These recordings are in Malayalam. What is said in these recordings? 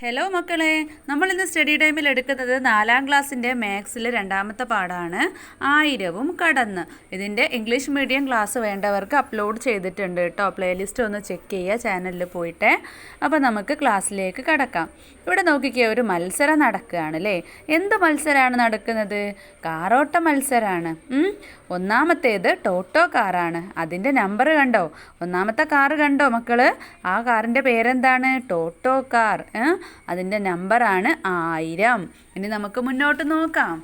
ഹലോ മക്കളെ. നമ്മൾ ഇന്ന് സ്റ്റഡി ടൈമിൽ എടുക്കുന്നത് നാലാം ക്ലാസ്സിന്റെ മാത്സിലെ രണ്ടാമത്തെ പാഠമാണ് ആയിരവും കടന്ന്. ഇതിന്റെ ഇംഗ്ലീഷ് മീഡിയം ക്ലാസ് വേണ്ടവർക്ക് അപ്ലോഡ് ചെയ്തിട്ടുണ്ട് കേട്ടോ. പ്ലേലിസ്റ്റ് ഒന്ന് ചെക്ക് ചെയ്യുക ചാനലിൽ പോയിട്ട്. അപ്പോൾ നമുക്ക് ക്ലാസ്സിലേക്ക് കടക്കാം. ഇവിടെ നോക്കിക്കേ ഒരു മത്സരം നടക്കുകയാണ് അല്ലേ? എന്ത് മത്സരമാണ് നടക്കുന്നത്? കാറോട്ട മത്സരമാണ്. ഒന്നാമത്തേത് ടോട്ടോ കാറാണ്. അതിന്റെ നമ്പർ കണ്ടോ? ഒന്നാമത്തെ കാറ് കണ്ടോ മക്കൾ ആ കാറിന്റെ പേരെന്താണ്? Toto car. ഏ? അതിന്റെ നമ്പറാണ് ആയിരം. ഇനി നമുക്ക് മുന്നോട്ട് നോക്കാം.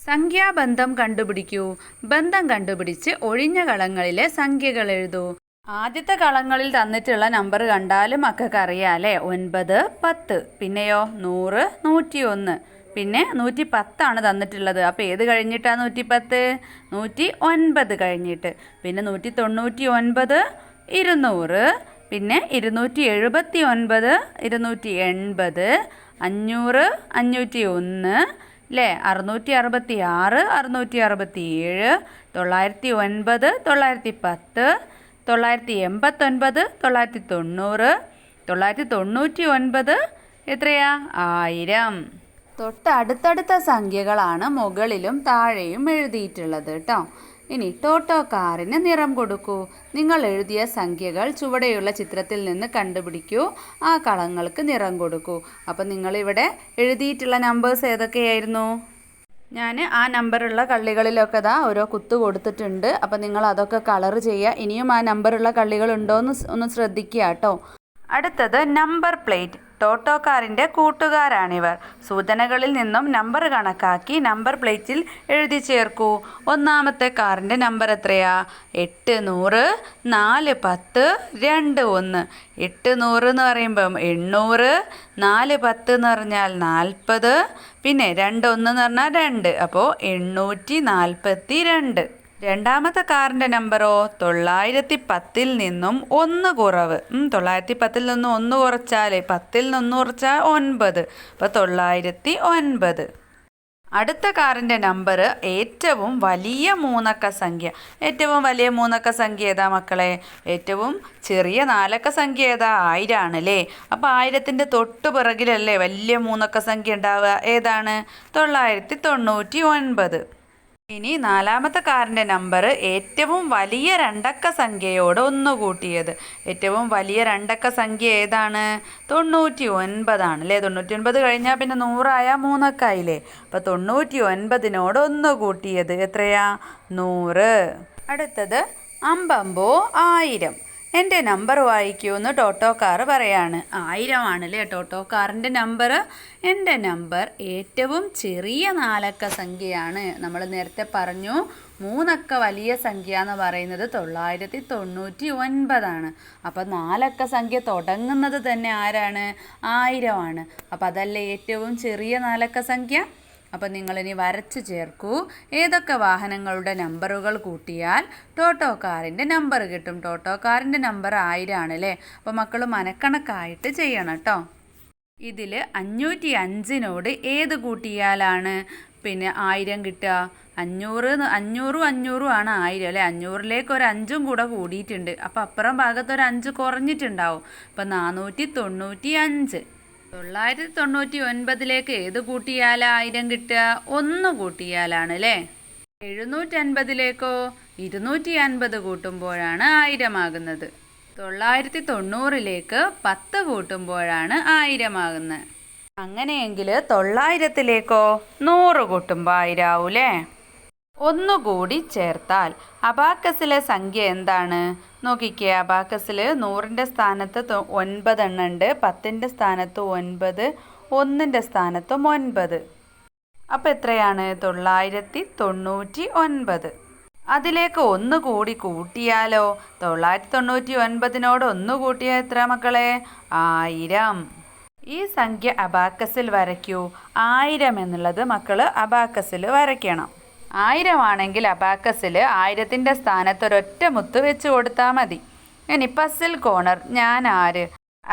സംഖ്യാബന്ധം കണ്ടുപിടിക്കൂ. ബന്ധം കണ്ടുപിടിച്ച് ഒഴിഞ്ഞ കളങ്ങളിലെ സംഖ്യകൾ എഴുതൂ. ആദ്യത്തെ കളങ്ങളിൽ തന്നിട്ടുള്ള നമ്പർ കണ്ടാലും മക്കൾക്ക് അറിയാലേ ഒൻപത് പത്ത്. പിന്നെയോ നൂറ് നൂറ്റി ഒന്ന് പിന്നെ നൂറ്റി പത്താണ് തന്നിട്ടുള്ളത്. അപ്പോൾ ഏത് കഴിഞ്ഞിട്ടാണ് നൂറ്റി പത്ത് നൂറ്റി ഒൻപത് കഴിഞ്ഞിട്ട്. പിന്നെ നൂറ്റി തൊണ്ണൂറ്റി ഒൻപത് ഇരുന്നൂറ് പിന്നെ ഇരുന്നൂറ്റി എഴുപത്തി ഒൻപത് ഇരുന്നൂറ്റി എൺപത് അഞ്ഞൂറ് അഞ്ഞൂറ്റി ഒന്ന് അല്ലേ അറുന്നൂറ്റി അറുപത്തി ആറ് അറുന്നൂറ്റി അറുപത്തി ഏഴ് തൊള്ളായിരത്തി ഒൻപത് തൊള്ളായിരത്തി പത്ത് തൊള്ളായിരത്തി എൺപത്തൊൻപത് തൊള്ളായിരത്തി തൊണ്ണൂറ് തൊള്ളായിരത്തി തൊണ്ണൂറ്റി ഒൻപത് എത്രയാ? ആയിരം. തൊട്ടടുത്തടുത്ത സംഖ്യകളാണ് മുകളിലും താഴെയും എഴുതിയിട്ടുള്ളത് കേട്ടോ ഇനി ടോട്ടോ കാറിന് നിറം കൊടുക്കൂ. നിങ്ങൾ എഴുതിയ സംഖ്യകൾ ചുവടെയുള്ള ചിത്രത്തിൽ നിന്ന് കണ്ടുപിടിക്കൂ. ആ കളങ്ങൾക്ക് നിറം കൊടുക്കൂ. അപ്പം നിങ്ങളിവിടെ എഴുതിയിട്ടുള്ള നമ്പേഴ്സ് ഏതൊക്കെയായിരുന്നു? ഞാൻ ആ നമ്പറുള്ള കള്ളികളിലൊക്കെ ദാ ഓരോ കുത്ത് കൊടുത്തിട്ടുണ്ട്. അപ്പം നിങ്ങൾ അതൊക്കെ കളർ ചെയ്യുക. ഇനിയും ആ നമ്പറുള്ള കള്ളികൾ ഉണ്ടോ എന്ന് ഒന്ന് ശ്രദ്ധിക്കുക കേട്ടോ. അടുത്തത് നമ്പർ പ്ലേറ്റ് ടോട്ടോക്കാറിന്റെ കൂട്ടുകാരാണിവർ. സൂചനകളിൽ നിന്നും നമ്പർ കണക്കാക്കി നമ്പർ പ്ലേറ്റിൽ എഴുതി ചേർക്കൂ. ഒന്നാമത്തെ കാറിന്റെ നമ്പർ എത്രയാ? എട്ട് നൂറ് നാല് പത്ത് രണ്ട് ഒന്ന്. എട്ട് നൂറ് എന്ന് പറയുമ്പം എണ്ണൂറ് നാല് പത്ത് എന്ന് പറഞ്ഞാൽ നാൽപ്പത് പിന്നെ രണ്ട് ഒന്ന് എന്ന് പറഞ്ഞാൽ രണ്ട്. അപ്പോൾ എണ്ണൂറ്റി നാൽപ്പത്തി രണ്ട്. രണ്ടാമത്തെ കാറിന്റെ നമ്പറോ തൊള്ളായിരത്തി പത്തിൽ നിന്നും ഒന്ന് കുറവ്. തൊള്ളായിരത്തി പത്തിൽ നിന്നും ഒന്ന് കുറച്ചാൽ പത്തിൽ നിന്ന് കുറച്ചാൽ ഒൻപത്. അപ്പോൾ തൊള്ളായിരത്തി ഒൻപത് അടുത്ത കാറിന്റെ നമ്പർ ഏറ്റവും വലിയ മൂന്നക്ക സംഖ്യ. ഏറ്റവും വലിയ മൂന്നക്ക സംഖ്യ ഏതാ മക്കളെ? ഏറ്റവും ചെറിയ നാലക്ക സംഖ്യ ഏതാ? ആയിരമാണ് അല്ലേ അപ്പോൾ ആയിരത്തിന്റെ തൊട്ട് പിറകിലല്ലേ വലിയ മൂന്നക്ക സംഖ്യ ഉണ്ടാവുക. ഏതാണ്? തൊള്ളായിരത്തി തൊണ്ണൂറ്റി ഒൻപത് ഇനി നാലാമത്തെ കാറിന്റെ നമ്പർ ഏറ്റവും വലിയ രണ്ടക്ക സംഖ്യയോട് ഒന്ന് കൂട്ടിയത് ഏറ്റവും വലിയ രണ്ടക്ക സംഖ്യ ഏതാണ്? തൊണ്ണൂറ്റി ഒൻപതാണ് അല്ലേ? തൊണ്ണൂറ്റി ഒൻപത് കഴിഞ്ഞാൽ പിന്നെ നൂറായ മൂന്നക്കായില്ലേ? അപ്പോൾ തൊണ്ണൂറ്റി ഒൻപതിനോട് ഒന്ന് കൂട്ടിയത് എത്രയാ? നൂറ്. അടുത്തത് അമ്പമ്പോ ആയിരം. എന്റെ നമ്പർ വായിക്കൂ എന്ന് ടോട്ടോക്കാർ പറയാണ്. ആയിരമാണല്ലേ ടോട്ടോക്കാറിന്റെ നമ്പർ? എന്റെ നമ്പർ ഏറ്റവും ചെറിയ നാലക്ക സംഖ്യയാണ്. നമ്മൾ നേരത്തെ പറഞ്ഞു മൂന്നക്ക വലിയ സംഖ്യ എന്ന് പറയുന്നത് തൊള്ളായിരത്തി തൊണ്ണൂറ്റി ഒൻപതാണ്. അപ്പം നാലക്ക സംഖ്യ തുടങ്ങുന്നത് തന്നെ ആരാണ്? ആയിരമാണ്. അപ്പം അതല്ലേ ഏറ്റവും ചെറിയ നാലക്ക സംഖ്യ? അപ്പം നിങ്ങളിനി വരച്ച് ചേർക്കൂ. ഏതൊക്കെ വാഹനങ്ങളുടെ നമ്പറുകൾ കൂട്ടിയാൽ ടോട്ടോ കാറിന്റെ നമ്പർ കിട്ടും. ടോട്ടോ കാറിന്റെ നമ്പർ ആയിരമാണ് അല്ലേ അപ്പോൾ മക്കൾ മനക്കണക്കായിട്ട് ചെയ്യണം കേട്ടോ ഇതിൽ അഞ്ഞൂറ്റി അഞ്ചിനോട് ഏത് കൂട്ടിയാലാണ്? പിന്നെ ആയിരം കിട്ടുക. അഞ്ഞൂറ് അഞ്ഞൂറും അഞ്ഞൂറും ആണ് ആയിരം അല്ലേ? അഞ്ഞൂറിലേക്ക് ഒരു അഞ്ചും കൂടെ കൂടിയിട്ടുണ്ട്. അപ്പോൾ അപ്പുറം ഭാഗത്ത് ഒരു അഞ്ച് കുറഞ്ഞിട്ടുണ്ടാവും. അപ്പോൾ നാനൂറ്റി തൊണ്ണൂറ്റി അഞ്ച് തൊള്ളായിരത്തി തൊണ്ണൂറ്റി ഒൻപതിലേക്ക് ഏത് കൂട്ടിയാലാ ആയിരം കിട്ടുക? ഒന്ന് കൂട്ടിയാലാണ് അല്ലേ? എഴുന്നൂറ്റി അൻപതിലേക്കോ ഇരുന്നൂറ്റി അൻപത് കൂട്ടുമ്പോഴാണ് ആയിരമാകുന്നത്. തൊള്ളായിരത്തി തൊണ്ണൂറിലേക്ക് പത്ത് കൂട്ടുമ്പോഴാണ് ആയിരമാകുന്നത്. അങ്ങനെയെങ്കിൽ തൊള്ളായിരത്തിലേക്കോ നൂറ് കൂട്ടുമ്പോൾ ആയിരാവൂലേ? ഒന്നുകൂടി ചേർത്താൽ അബാക്കസിലെ സംഖ്യ എന്താണ്? നോക്കിക്കേ അബാക്കസിൽ നൂറിന്റെ സ്ഥാനത്ത് തൊ- ഒൻപത് എണ്ണം ഉണ്ട് പത്തിന്റെ സ്ഥാനത്ത് ഒൻപത് ഒന്നിന്റെ സ്ഥാനത്തും ഒൻപത്. അപ്പോൾ എത്രയാണ്? തൊള്ളായിരത്തി തൊണ്ണൂറ്റി ഒൻപത്. അതിലേക്ക് ഒന്ന് കൂടി കൂട്ടിയാലോ? തൊള്ളായിരത്തി തൊണ്ണൂറ്റി ഒൻപതിനോട് ഒന്ന് കൂട്ടിയാൽ എത്ര മക്കളെ? ആയിരം. ഈ സംഖ്യ അബാക്കസിൽ വരയ്ക്കൂ. ആയിരം എന്നുള്ളത് മക്കൾ അബാക്കസിൽ വരയ്ക്കണം. ആയിരം ആണെങ്കിൽ അബാക്കസിൽ ആയിരത്തിന്റെ സ്ഥാനത്ത് ഒരൊറ്റ മുത്ത് വെച്ച് കൊടുത്താൽ മതി. ഇനി പസിൽ കോണർ ഞാൻ ആര്?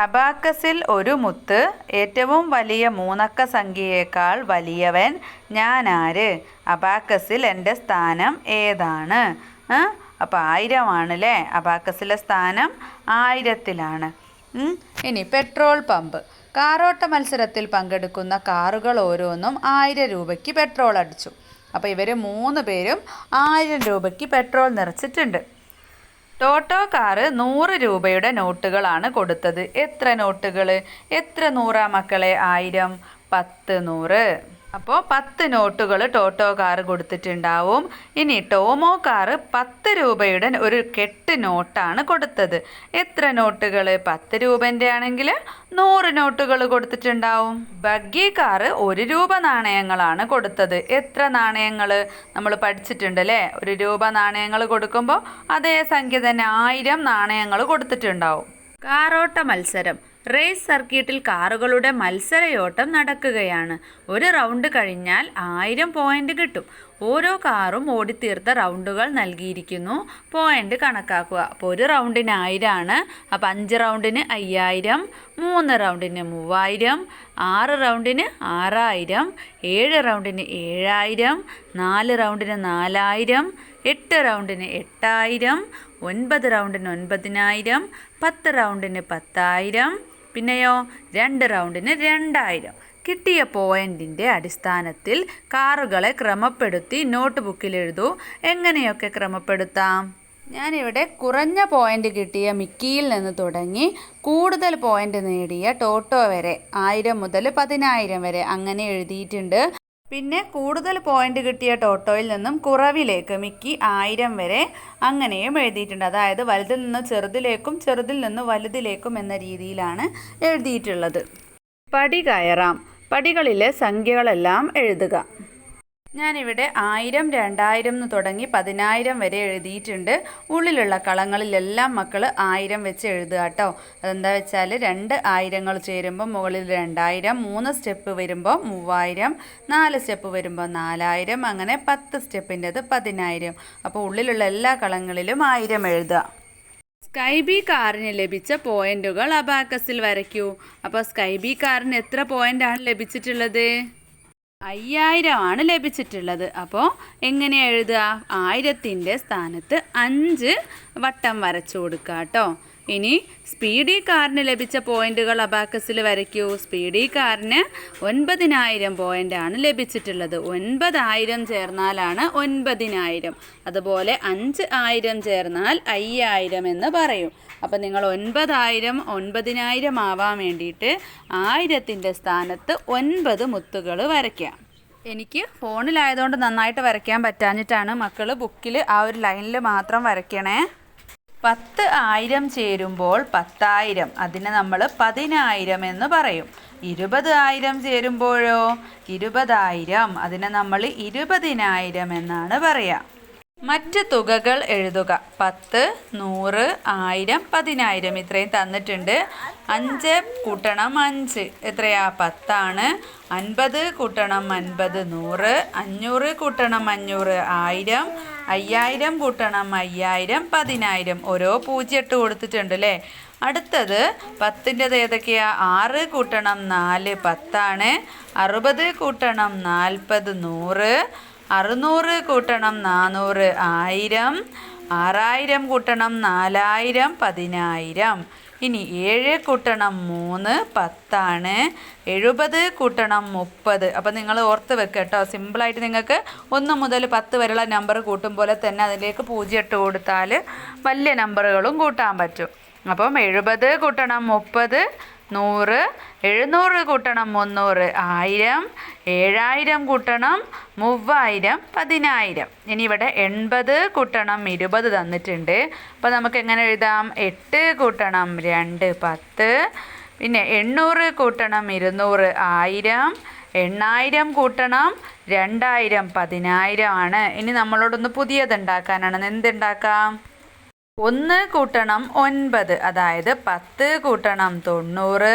അബാക്കസിൽ ഒരു മുത്ത് ഏറ്റവും വലിയ മൂന്നക്ക സംഖ്യയേക്കാൾ വലിയവൻ ഞാൻ ആര്? അബാക്കസിൽ എന്റെ സ്ഥാനം ഏതാണ്? അപ്പോൾ ആയിരമാണ് അല്ലേ അബാക്കസിലെ സ്ഥാനം ആയിരത്തിലാണ്. ഇനി പെട്രോൾ പമ്പ്. കാറോട്ട മത്സരത്തിൽ പങ്കെടുക്കുന്ന കാറുകൾ ഓരോന്നും ആയിരം രൂപയ്ക്ക് പെട്രോൾ അടിച്ചു. അപ്പോൾ ഇവർ മൂന്ന് പേരും ആയിരം രൂപയ്ക്ക് പെട്രോൾ നിറച്ചിട്ടുണ്ട്. ടോട്ടോ കാറ് നൂറ് രൂപയുടെ നോട്ടുകളാണ് കൊടുത്തത്. എത്ര നോട്ടുകൾ എത്ര നൂറാ മക്കളെ? ആയിരം. പത്ത് നൂറ്. അപ്പോൾ പത്ത് നോട്ടുകൾ ടോട്ടോ കാർ കൊടുത്തിട്ടുണ്ടാവും. ഇനി ടോമോ കാറ് പത്ത് രൂപയുടെ ഒരു കെട്ട് നോട്ടാണ് കൊടുത്തത്. എത്ര നോട്ടുകൾ? പത്ത് രൂപന്റെ ആണെങ്കിൽ നൂറ് നോട്ടുകൾ കൊടുത്തിട്ടുണ്ടാവും. ബഗ്ഗി കാറ് ഒരു രൂപ നാണയങ്ങളാണ് കൊടുത്തത്. എത്ര നാണയങ്ങൾ? നമ്മൾ പഠിച്ചിട്ടുണ്ട് അല്ലേ? ഒരു രൂപ നാണയങ്ങൾ കൊടുക്കുമ്പോൾ അതേ സംഖ്യ തന്നെ ആയിരം നാണയങ്ങൾ കൊടുത്തിട്ടുണ്ടാവും. കാറോട്ട മത്സരം. റേസ് സർക്യൂട്ടിൽ കാറുകളുടെ മത്സരയോട്ടം നടക്കുകയാണ്. ഒരു റൗണ്ട് കഴിഞ്ഞാൽ ആയിരം പോയിന്റ് കിട്ടും. ഓരോ കാറും ഓടിത്തീർത്ത റൗണ്ടുകൾ നൽകിയിരിക്കുന്നു. പോയിന്റ് കണക്കാക്കുക. അപ്പോൾ ഒരു റൗണ്ടിന് ആയിരമാണ് അപ്പോൾ അഞ്ച് റൗണ്ടിന് അയ്യായിരം മൂന്ന് റൗണ്ടിന് മൂവായിരം ആറ് റൗണ്ടിന് ആറായിരം ഏഴ് റൗണ്ടിന് ഏഴായിരം നാല് റൗണ്ടിന് നാലായിരം എട്ട് റൗണ്ടിന് എട്ടായിരം ഒൻപത് റൗണ്ടിന് ഒൻപതിനായിരം പത്ത് റൗണ്ടിന് പത്തായിരം പിന്നെയോ രണ്ട് റൗണ്ടിന് രണ്ടായിരം. കിട്ടിയ പോയിന്റിന്റെ അടിസ്ഥാനത്തിൽ കാറുകളെ ക്രമപ്പെടുത്തി നോട്ട് ബുക്കിൽ എഴുതൂ എങ്ങനെയൊക്കെ ക്രമപ്പെടുത്താം? ഞാനിവിടെ കുറഞ്ഞ പോയിന്റ് കിട്ടിയ മിക്കിയിൽ നിന്ന് തുടങ്ങി കൂടുതൽ പോയിന്റ് നേടിയ ടോട്ടോ വരെ ആയിരം മുതൽ പതിനായിരം വരെ അങ്ങനെ എഴുതിയിട്ടുണ്ട്. പിന്നെ കൂടുതൽ പോയിന്റ് കിട്ടിയ ടോട്ടോയിൽ നിന്നും കുറവിലേക്ക് മിക്കി ആയിരം വരെ അങ്ങനെയും എഴുതിയിട്ടുണ്ട്. അതായത് വലുതിൽ നിന്ന് ചെറുതിലേക്കും ചെറുതിൽ നിന്ന് വലുതിലേക്കും എന്ന രീതിയിലാണ് എഴുതിയിട്ടുള്ളത്. പടി കയറാം. പടികളിലെ സംഖ്യകളെല്ലാം എഴുതുക. ഞാനിവിടെ ആയിരം രണ്ടായിരം എന്ന് തുടങ്ങി പതിനായിരം വരെ എഴുതിയിട്ടുണ്ട്. ഉള്ളിലുള്ള കളങ്ങളിലെല്ലാം മക്കൾ ആയിരം വെച്ച് എഴുതുക കേട്ടോ. അതെന്താ വെച്ചാൽ രണ്ട് ആയിരങ്ങൾ ചേരുമ്പോൾ മുകളിൽ രണ്ടായിരം മൂന്ന് സ്റ്റെപ്പ് വരുമ്പോൾ മൂവായിരം നാല് സ്റ്റെപ്പ് വരുമ്പോൾ നാലായിരം അങ്ങനെ പത്ത് സ്റ്റെപ്പിന്റെത് പതിനായിരം. അപ്പോൾ ഉള്ളിലുള്ള എല്ലാ കളങ്ങളിലും ആയിരം എഴുതുക. സ്കൈ ബി കാറിന് ലഭിച്ച പോയിന്റുകൾ അബാക്കസിൽ വരയ്ക്കൂ. അപ്പോൾ സ്കൈ ബി കാറിന് എത്ര പോയിന്റാണ് ലഭിച്ചിട്ടുള്ളത്? അയ്യായിരമാണ് ലഭിച്ചിട്ടുള്ളത്. അപ്പോൾ എങ്ങനെ എഴുതുക? ആയിരത്തിന്റെ സ്ഥാനത്ത് അഞ്ച് വട്ടം വരച്ചു കൊടുക്കുക കേട്ടോ ഇനി സ്പീഡി കാറിന് ലഭിച്ച പോയിന്റുകൾ അബാക്കസിൽ വരയ്ക്കൂ. സ്പീഡി കാറിന് ഒൻപതിനായിരം ആണ് ലഭിച്ചിട്ടുള്ളത്. ഒൻപതായിരം ചേർന്നാലാണ് ഒൻപതിനായിരം. അതുപോലെ അഞ്ച് ആയിരം ചേർന്നാൽ അയ്യായിരം എന്ന് പറയും. അപ്പോൾ നിങ്ങൾ ഒൻപതായിരം ഒൻപതിനായിരം ആവാൻ വേണ്ടിയിട്ട് ആയിരത്തിന്റെ സ്ഥാനത്ത് ഒൻപത് മുത്തുകൾ വരയ്ക്കാം എനിക്ക് ഫോണിലായതുകൊണ്ട് നന്നായിട്ട് വരയ്ക്കാൻ പറ്റാഞ്ഞിട്ടാണ് മക്കൾ ബുക്കിൽ ആ ഒരു ലൈനിൽ മാത്രം വരയ്ക്കണേ. പത്ത് ആയിരം ചേരുമ്പോൾ പത്തായിരം അതിനെ നമ്മൾ പതിനായിരം എന്ന് പറയും. ഇരുപത് ആയിരം ചേരുമ്പോഴോ? ഇരുപതായിരം അതിനെ നമ്മൾ ഇരുപതിനായിരം എന്നാണ് പറയുക മറ്റ് തുകകൾ എഴുതുക. പത്ത് നൂറ് ആയിരം പതിനായിരം ഇത്രയും തന്നിട്ടുണ്ട്. അഞ്ച് കൂട്ടണം അഞ്ച്. എത്രയാ? പത്താണ്. അൻപത് കൂട്ടണം അൻപത് നൂറ്. അഞ്ഞൂറ് കൂട്ടണം അഞ്ഞൂറ് ആയിരം. അയ്യായിരം കൂട്ടണം അയ്യായിരം പതിനായിരം. ഓരോ പൂജ്യം ഇട്ട് കൊടുത്തിട്ടുണ്ട് അല്ലേ? അടുത്തത് പത്തിന്റെത് ഏതൊക്കെയാ? ആറ് കൂട്ടണം നാല് പത്താണ്. അറുപത് കൂട്ടണം നാൽപ്പത് നൂറ്. അറുന്നൂറ് കൂട്ടണം നാനൂറ് ആയിരം. ആറായിരം കൂട്ടണം നാലായിരം പതിനായിരം. ഇനി ഏഴ് കൂട്ടണം മൂന്ന് പത്താണ്. എഴുപത് കൂട്ടണം മുപ്പത്. അപ്പം നിങ്ങൾ ഓർത്ത് വെക്കുക കേട്ടോ. സിമ്പിളായിട്ട് നിങ്ങൾക്ക് ഒന്ന് മുതൽ പത്ത് വരെയുള്ള നമ്പർ കൂട്ടും പോലെ തന്നെ അതിലേക്ക് പൂജ്യം ഇട്ട് കൊടുത്താൽ വലിയ നമ്പറുകളും കൂട്ടാൻ പറ്റും. അപ്പം എഴുപത് കൂട്ടണം മുപ്പത് നൂറ് എഴുന്നൂറ് കൂട്ടണം മുന്നൂറ് ആയിരം ഏഴായിരം കൂട്ടണം മൂവായിരം പതിനായിരം. ഇനി ഇവിടെ എൺപത് കൂട്ടണം ഇരുപത് തന്നിട്ടുണ്ട്. അപ്പോൾ നമുക്ക് എങ്ങനെ എഴുതാം? എട്ട് കൂട്ടണം രണ്ട് പത്ത്. പിന്നെ എണ്ണൂറ് കൂട്ടണം ഇരുന്നൂറ് ആയിരം. എണ്ണായിരം കൂട്ടണം രണ്ടായിരം പതിനായിരം ആണ്. ഇനി നമ്മളോടൊന്ന് പുതിയത് ഉണ്ടാക്കാനാണ്. എന്തുണ്ടാക്കാം? ഒന്ന് കൂട്ടണം ഒൻപത് അതായത് പത്ത് കൂട്ടണം തൊണ്ണൂറ്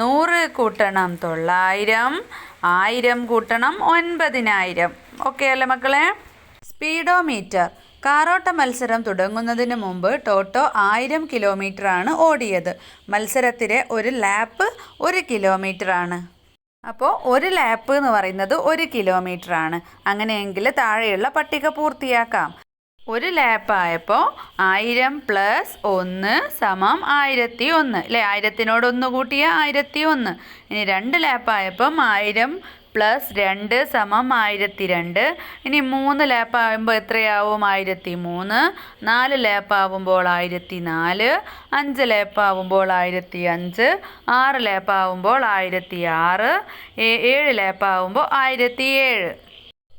നൂറ് കൂട്ടണം തൊള്ളായിരം ആയിരം കൂട്ടണം ഒൻപതിനായിരം. ഓക്കെ അല്ലേ മക്കളെ? സ്പീഡോമീറ്റർ കാറോട്ട മത്സരം തുടങ്ങുന്നതിന് മുമ്പ് ടോട്ടോ ആയിരം കിലോമീറ്ററാണ് ഓടിയത്. മത്സരത്തിലെ ഒരു ലാപ്പ് ഒരു കിലോമീറ്ററാണ് അപ്പോൾ ഒരു ലാപ്പ് എന്ന് പറയുന്നത് ഒരു കിലോമീറ്ററാണ് അങ്ങനെയെങ്കിൽ താഴെയുള്ള പട്ടിക പൂർത്തിയാക്കാം. ഒരു ലാപ്പായപ്പോൾ ആയിരം പ്ലസ് ഒന്ന് സമം ആയിരത്തി ഒന്ന്. അല്ലേ ആയിരത്തിനോട് ഒന്ന് കൂട്ടിയ ആയിരത്തി ഒന്ന്. ഇനി രണ്ട് ലാപ്പായപ്പം ആയിരം പ്ലസ് രണ്ട് സമം ആയിരത്തി രണ്ട്. ഇനി മൂന്ന് ലാപ്പാകുമ്പോൾ എത്രയാവും? ആയിരത്തി മൂന്ന്. നാല് ലാപ്പാവുമ്പോൾ ആയിരത്തി നാല്. അഞ്ച് ലാപ്പാവുമ്പോൾ ആയിരത്തി അഞ്ച്. ആറ് ലാപ്പാവുമ്പോൾ ആയിരത്തി ആറ്. ഏഴ് ലാപ്പാവുമ്പോൾ ആയിരത്തി ഏഴ്.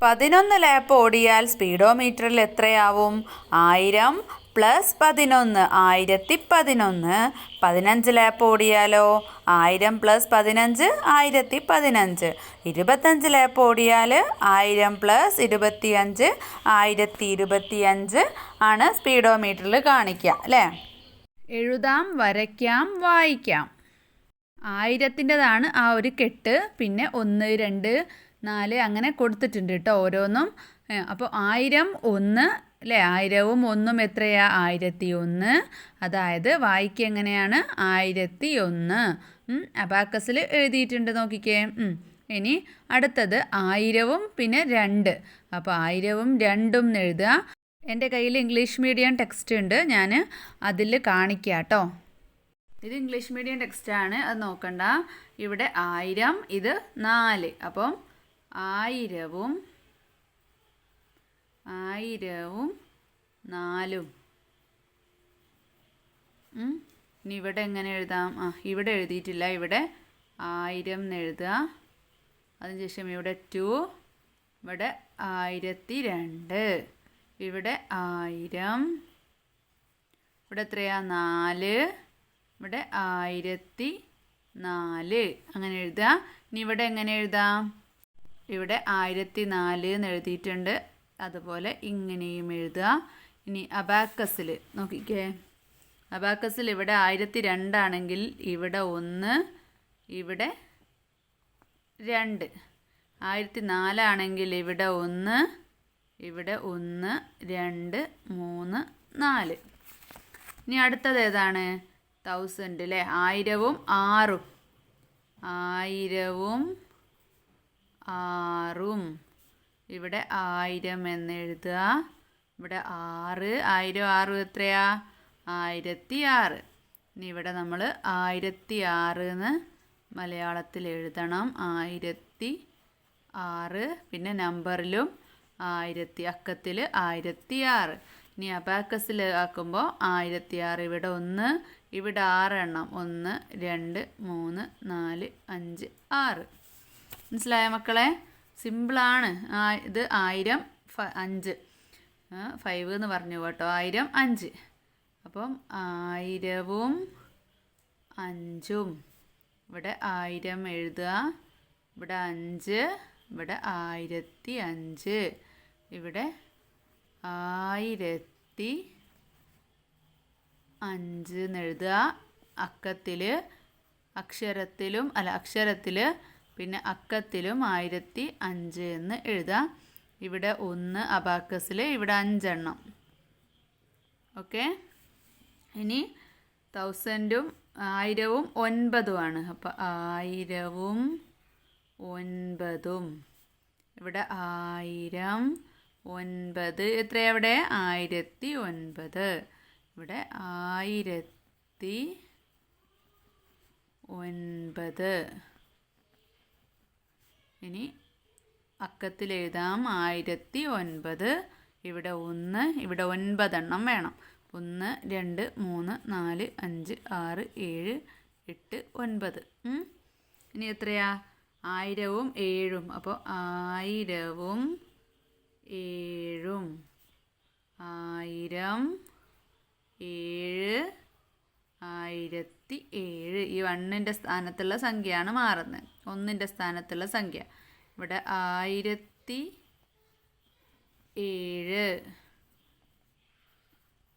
പതിനൊന്ന് ലാപ്പ് ഓടിയാൽ സ്പീഡോമീറ്ററിൽ എത്രയാവും? ആയിരം പ്ലസ് പതിനൊന്ന് ആയിരത്തി പതിനൊന്ന്. പതിനഞ്ച് ലാപ്പ് ഓടിയാലോ? ആയിരം പ്ലസ് പതിനഞ്ച് ആയിരത്തി പതിനഞ്ച്. ഇരുപത്തഞ്ച് ലാപ്പ് ഓടിയാൽ ആയിരം പ്ലസ് ഇരുപത്തിയഞ്ച് ആയിരത്തി ഇരുപത്തിയഞ്ച് ആണ് സ്പീഡോമീറ്ററിൽ കാണിക്കുക അല്ലേ? എഴുതാം വരയ്ക്കാം വായിക്കാം. ആയിരത്തിന്റെതാണ് ആ ഒരു കെട്ട് പിന്നെ ഒന്ന് രണ്ട് നാല് അങ്ങനെ കൊടുത്തിട്ടുണ്ട് കേട്ടോ ഓരോന്നും. അപ്പോൾ ആയിരം ഒന്ന് അല്ലേ ആയിരവും ഒന്നും എത്രയാ? ആയിരത്തി ഒന്ന്. അതായത് വായിക്കുക എങ്ങനെയാണ്? ആയിരത്തി ഒന്ന്. അബാക്കസിൽ എഴുതിയിട്ടുണ്ട് നോക്കിക്കേ. ഇനി അടുത്തത് ആയിരവും പിന്നെ രണ്ട്. അപ്പോൾ ആയിരവും രണ്ടും എഴുതുക. എന്റെ കയ്യിൽ ഇംഗ്ലീഷ് മീഡിയം ടെക്സ്റ്റ് ഉണ്ട്. ഞാൻ അതിൽ കാണിക്കാം കേട്ടോ ഇത് ഇംഗ്ലീഷ് മീഡിയം ടെക്സ്റ്റാണ് അത് നോക്കണ്ട. ഇവിടെ ആയിരം ഇത് നാല്. അപ്പം ആയിരവും ആയിരവും നാലും. ഇനി ഇവിടെ എങ്ങനെ എഴുതാം? ആ ഇവിടെ എഴുതിയിട്ടില്ല. ഇവിടെ ആയിരം എന്ന് എഴുതുക. അതിനുശേഷം ഇവിടെ ടു ഇവിടെ ആയിരത്തി രണ്ട് ഇവിടെ ആയിരം. ഇവിടെ എത്രയാ? നാല്. ഇവിടെ ആയിരത്തി നാല് അങ്ങനെ എഴുതുക. ഇനി ഇവിടെ എങ്ങനെ എഴുതാം? ഇവിടെ ആയിരത്തി നാല് എന്ന് എഴുതിയിട്ടുണ്ട്. അതുപോലെ ഇങ്ങനെയും എഴുതുക. ഇനി അബാക്കസിൽ നോക്കിക്കേ. അബാക്കസിൽ ഇവിടെ ആയിരത്തി രണ്ടാണെങ്കിൽ ഇവിടെ ഒന്ന് ഇവിടെ രണ്ട്. ആയിരത്തി നാലാണെങ്കിൽ ഇവിടെ ഒന്ന് ഇവിടെ ഒന്ന് രണ്ട് മൂന്ന് നാല്. ഇനി അടുത്തത് ഏതാണ്? തൗസൻഡ് അല്ലേ ആയിരവും ആറും. ആയിരവും ആറും. ഇവിടെ ആയിരം എന്ന് എഴുതുക. ഇവിടെ ആറ്. ആയിരം ആറും എത്രയാ? ആയിരത്തി ആറ് ഇനി ഇവിടെ നമ്മൾ ആയിരത്തി ആറ് എന്ന് മലയാളത്തിൽ എഴുതണം. ആയിരത്തി ആറ് പിന്നെ നമ്പറിലും ആയിരത്തി അക്കത്തിൽ ആയിരത്തി ആറ് ഇനി അബാക്കസിൽ ആക്കുമ്പോൾ ആയിരത്തി ആറ് ഇവിടെ ഒന്ന് ഇവിടെ ആറ് എണ്ണം ഒന്ന് രണ്ട് മൂന്ന് നാല് അഞ്ച് ആറ്. മനസ്സിലായ മക്കളെ? സിമ്പിളാണ്. ഇത് ആയിരം അഞ്ച്. ഫൈവ് എന്ന് പറഞ്ഞു കേട്ടോ. ആയിരം അഞ്ച്. അപ്പം ആയിരവും അഞ്ചും. ഇവിടെ ആയിരം എഴുതുക. ഇവിടെ അഞ്ച് ഇവിടെ ആയിരത്തി അഞ്ച്. ഇവിടെ ആയിരത്തി അഞ്ച് എന്ന് എഴുതുക. അക്കത്തിൽ അക്ഷരത്തിലും അല്ല അക്ഷരത്തിൽ പിന്നെ അക്കത്തിലും ആയിരത്തി അഞ്ച് എന്ന് എഴുതുക ഇവിടെ ഒന്ന് അബാക്കസിൽ ഇവിടെ അഞ്ചെണ്ണം. ഓക്കെ? ഇനി തൗസൻഡും ആയിരവും ഒൻപതുമാണ് അപ്പോൾ ആയിരവും ഒൻപതും. ഇവിടെ ആയിരം ഒൻപത്. എത്ര അവിടെ ആയിരത്തി ഒൻപത്. ഇവിടെ ആയിരത്തി ഒൻപത്. ഇനി അക്കത്തിൽ എഴുതാം ആയിരത്തി ഒൻപത് ഇവിടെ ഒന്ന് ഇവിടെ ഒൻപതെണ്ണം വേണം. ഒന്ന് രണ്ട് മൂന്ന് നാല് അഞ്ച് ആറ് ഏഴ് എട്ട് ഒൻപത്. ഇനി എത്രയാ? ആയിരവും ഏഴും. അപ്പോൾ ആയിരവും ഏഴും. ആയിരം ഏഴ് ആയിരത്തി ഏഴ് ഈ വണ്ണിന്റെ സ്ഥാനത്തുള്ള സംഖ്യയാണ് മാറുന്നത്. ഒന്നിന്റെ സ്ഥാനത്തുള്ള സംഖ്യ. ഇവിടെ ആയിരത്തി ഏഴ്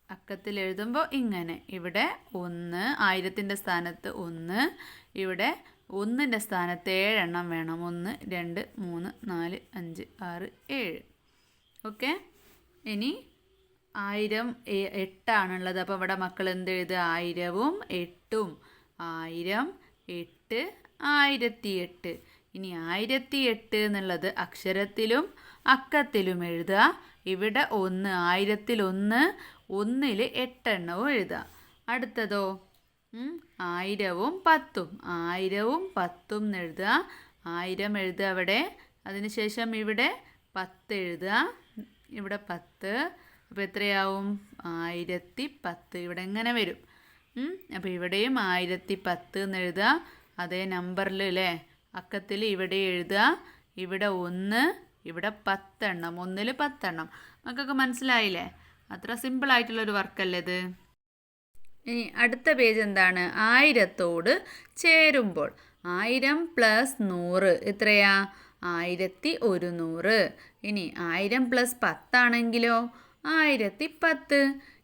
അക്കത്തിൽ എഴുതുമ്പോൾ ഇങ്ങനെ. ഇവിടെ ഒന്ന് ആയിരത്തിന്റെ സ്ഥാനത്ത് ഒന്ന്. ഇവിടെ ഒന്നിന്റെ സ്ഥാനത്ത് ഏഴെണ്ണം വേണം. ഒന്ന് രണ്ട് മൂന്ന് നാല് അഞ്ച് ആറ് ഏഴ്. ഓക്കെ? ഇനി ആയിരം എട്ടാണുള്ളത്. അപ്പോൾ ഇവിടെ മക്കൾ എന്ത് എഴുതുക? ആയിരവും എട്ടും. ആയിരം എട്ട് ആയിരത്തി എട്ട് ഇനി ആയിരത്തി എട്ട് എന്നുള്ളത് അക്ഷരത്തിലും അക്കത്തിലും എഴുതുക. ഇവിടെ ഒന്ന് ആയിരത്തിൽ ഒന്ന് ഒന്നിൽ എട്ടെണ്ണവും എഴുതുക. അടുത്തതോ? ആയിരവും പത്തും. ആയിരവും പത്തും എന്ന് എഴുതുക. ആയിരം എഴുതുക അവിടെ. അതിനുശേഷം ഇവിടെ പത്ത് എഴുതുക. ഇവിടെ പത്ത് അപ്പോൾ എത്രയാവും? ആയിരത്തി പത്ത് ഇവിടെ എങ്ങനെ വരും. അപ്പോൾ ഇവിടെയും ആയിരത്തി പത്ത് എന്ന് എഴുതുക. അതേ നമ്പറിൽ അല്ലേ അക്കത്തിൽ ഇവിടെ എഴുതുക. ഇവിടെ ഒന്ന് ഇവിടെ പത്തെണ്ണം. ഒന്നിൽ പത്തെണ്ണം. നമുക്കൊക്കെ മനസ്സിലായില്ലേ? അത്ര സിമ്പിളായിട്ടുള്ളൊരു വർക്കല്ലേ ഇത്? ഇനി അടുത്ത പേജ് എന്താണ്? ആയിരത്തോട് ചേരുമ്പോൾ. ആയിരം പ്ലസ് നൂറ്. എത്രയാ? ആയിരത്തി ഒരുന്നൂറ്. ഇനി ആയിരം പ്ലസ് പത്താണെങ്കിലോ? ആയിരത്തി പത്ത്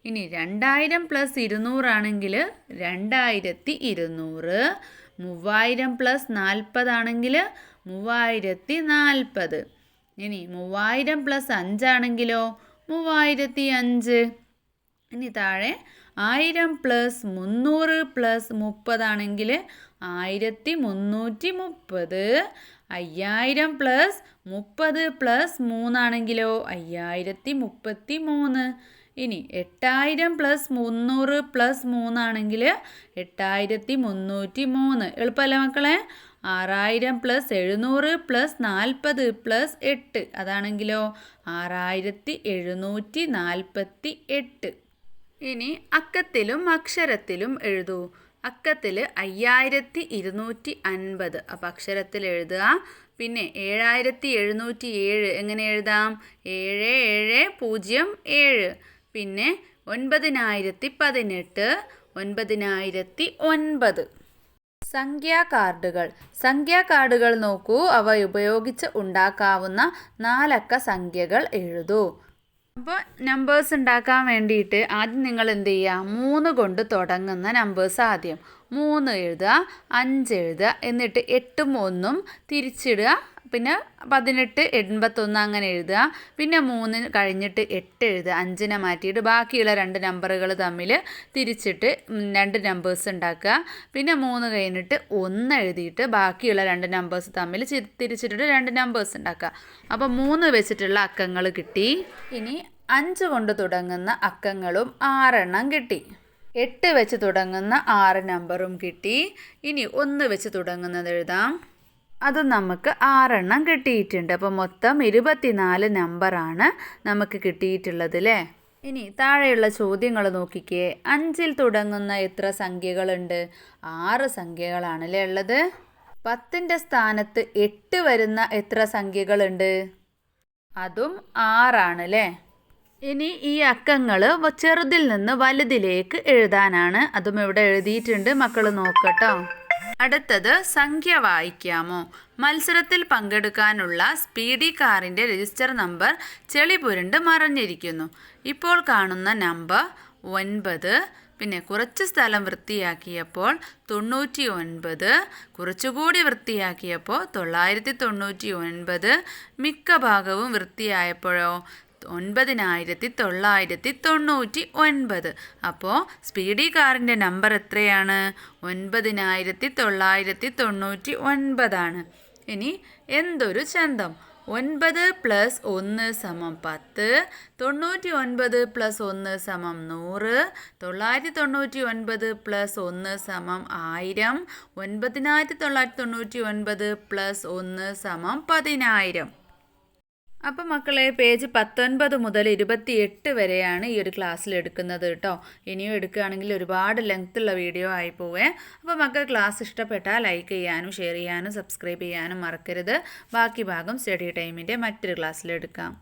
ഇനി രണ്ടായിരം പ്ലസ് ഇരുന്നൂറാണെങ്കിൽ രണ്ടായിരത്തി ഇരുന്നൂറ് മൂവായിരം പ്ലസ് നാൽപ്പതാണെങ്കിൽ മൂവായിരത്തി നാൽപ്പത് ഇനി മൂവായിരം പ്ലസ് അഞ്ചാണെങ്കിലോ മൂവായിരത്തി അഞ്ച് ഇനി താഴെ ആയിരം പ്ലസ് മുന്നൂറ് പ്ലസ് മുപ്പതാണെങ്കിൽ ആയിരത്തി മുന്നൂറ്റി മുപ്പത് അയ്യായിരം പ്ലസ് മുപ്പത് പ്ലസ് മൂന്നാണെങ്കിലോ? അയ്യായിരത്തി മുപ്പത്തി മൂന്ന് ഇനി എട്ടായിരം പ്ലസ് മുന്നൂറ് പ്ലസ് മൂന്നാണെങ്കിൽ എട്ടായിരത്തി മുന്നൂറ്റി മൂന്ന് എളുപ്പമല്ലേ മക്കളെ? ആറായിരം പ്ലസ് എഴുന്നൂറ് പ്ലസ് നാൽപ്പത് പ്ലസ് എട്ട്. അതാണെങ്കിലോ? ആറായിരത്തി എഴുന്നൂറ്റി നാൽപ്പത്തി എട്ട് ഇനി അക്കത്തിലും അക്ഷരത്തിലും എഴുതൂ. അക്കത്തിൽ അയ്യായിരത്തി ഇരുന്നൂറ്റി അൻപത് അപ്പം അക്ഷരത്തിൽ എഴുതുക പിന്നെ ഏഴായിരത്തി എഴുന്നൂറ്റി ഏഴ് എങ്ങനെ എഴുതാം? ഏഴ് ഏഴ് പൂജ്യം ഏഴ്. പിന്നെ ഒൻപതിനായിരത്തി പതിനെട്ട് ഒൻപതിനായിരത്തി ഒൻപത് സംഖ്യാ കാർഡുകൾ. സംഖ്യാ കാർഡുകൾ നോക്കൂ. അവ ഉപയോഗിച്ച് ഉണ്ടാക്കാവുന്ന നാലക്ക സംഖ്യകൾ എഴുതൂ. അപ്പോൾ നമ്പേഴ്സ് ഉണ്ടാക്കാൻ വേണ്ടിയിട്ട് ആദ്യം നിങ്ങൾ എന്ത് ചെയ്യുക? മൂന്ന് കൊണ്ട് തുടങ്ങുന്ന നമ്പേഴ്സ് ആദ്യം. മൂന്ന് എഴുതുക അഞ്ച് എഴുതുക എന്നിട്ട് എട്ടും ഒന്നും തിരിച്ചിടുക. പിന്നെ പതിനെട്ട് എൺപത്തൊന്ന് അങ്ങനെ എഴുതുക. പിന്നെ മൂന്ന് കഴിഞ്ഞിട്ട് എട്ട് എഴുതുക. അഞ്ചിനെ മാറ്റിയിട്ട് ബാക്കിയുള്ള രണ്ട് നമ്പറുകൾ തമ്മിൽ തിരിച്ചിട്ട് രണ്ട് നമ്പേഴ്സ് ഉണ്ടാക്കുക. പിന്നെ മൂന്ന് കഴിഞ്ഞിട്ട് ഒന്ന് എഴുതിയിട്ട് ബാക്കിയുള്ള രണ്ട് നമ്പേഴ്സ് തമ്മിൽ തിരിച്ചിട്ട് രണ്ട് നമ്പേഴ്സ് ഉണ്ടാക്കുക. അപ്പോൾ മൂന്ന് വെച്ചിട്ടുള്ള അക്കങ്ങൾ കിട്ടി. ഇനി അഞ്ച് കൊണ്ട് തുടങ്ങുന്ന അക്കങ്ങളും ആറെണ്ണം കിട്ടി. എട്ട് വെച്ച് തുടങ്ങുന്ന ആറ് നമ്പറും കിട്ടി. ഇനി ഒന്ന് വെച്ച് തുടങ്ങുന്നത് എഴുതാം. അത് നമുക്ക് ആറെണ്ണം കിട്ടിയിട്ടുണ്ട്. അപ്പോൾ മൊത്തം ഇരുപത്തിനാല് നമ്പറാണ് നമുക്ക് കിട്ടിയിട്ടുള്ളത് അല്ലേ ഇനി താഴെയുള്ള ചോദ്യങ്ങൾ നോക്കിക്കേ. അഞ്ചിൽ തുടങ്ങുന്ന എത്ര സംഖ്യകളുണ്ട്? ആറ് സംഖ്യകളാണ് അല്ലേ ഉള്ളത്? പത്തിന്റെ സ്ഥാനത്ത് എട്ട് വരുന്ന എത്ര സംഖ്യകളുണ്ട്? അതും ആറാണ് അല്ലേ ഇനി ഈ അക്കങ്ങൾ ചെറുതിൽ നിന്ന് വലുതിലേക്ക് എഴുതാനാണ്. അതും ഇവിടെ എഴുതിയിട്ടുണ്ട്. മക്കൾ നോക്കട്ടോ. അടുത്തത് സംഖ്യ വായിക്കാമോ? മത്സരത്തിൽ പങ്കെടുക്കാനുള്ള സ്പീഡി കാറിന്റെ രജിസ്റ്റർ നമ്പർ ചെളി പുരണ്ട് മറഞ്ഞിരിക്കുന്നു. ഇപ്പോൾ കാണുന്ന നമ്പർ ഒൻപത്. പിന്നെ കുറച്ച് സ്ഥലം വൃത്തിയാക്കിയപ്പോൾ തൊണ്ണൂറ്റി ഒൻപത് കുറച്ചുകൂടി വൃത്തിയാക്കിയപ്പോൾ തൊള്ളായിരത്തി തൊണ്ണൂറ്റി ഒൻപത് മിക്ക ഭാഗവും വൃത്തിയായപ്പോഴോ? ഒൻപതിനായിരത്തി തൊള്ളായിരത്തി തൊണ്ണൂറ്റി ഒൻപത് അപ്പോൾ സ്പീഡി കാറിന്റെ നമ്പർ എത്രയാണ്? ഒൻപതിനായിരത്തി തൊള്ളായിരത്തി തൊണ്ണൂറ്റി ഒൻപതാണ് ഇനി എന്തൊരു ചന്തം? ഒൻപത് പ്ലസ് ഒന്ന് സമം പത്ത് തൊണ്ണൂറ്റി ഒൻപത് പ്ലസ് ഒന്ന് സമം നൂറ് തൊള്ളായിരത്തി തൊണ്ണൂറ്റി ഒൻപത് പ്ലസ് ഒന്ന് സമം ആയിരം ഒൻപതിനായിരത്തി തൊള്ളായിരത്തി തൊണ്ണൂറ്റി ഒൻപത് പ്ലസ് ഒന്ന് സമം പതിനായിരം. അപ്പം മക്കളെ പേജ് പത്തൊൻപത് മുതൽ ഇരുപത്തിയെട്ട് വരെയാണ് ഈ ഒരു ക്ലാസ്സിൽ എടുക്കുന്നത് കേട്ടോ ഇനിയും എടുക്കുകയാണെങ്കിൽ ഒരുപാട് ലെങ്ത് ഉള്ള വീഡിയോ ആയി പോവേ. അപ്പോൾ മക്കൾ ക്ലാസ് ഇഷ്ടപ്പെട്ടാൽ ലൈക്ക് ചെയ്യാനും ഷെയർ ചെയ്യാനും സബ്സ്ക്രൈബ് ചെയ്യാനും മറക്കരുത്. ബാക്കി ഭാഗം സ്റ്റഡി ടൈമിന്റെ മറ്റൊരു ക്ലാസ്സിൽ എടുക്കാം.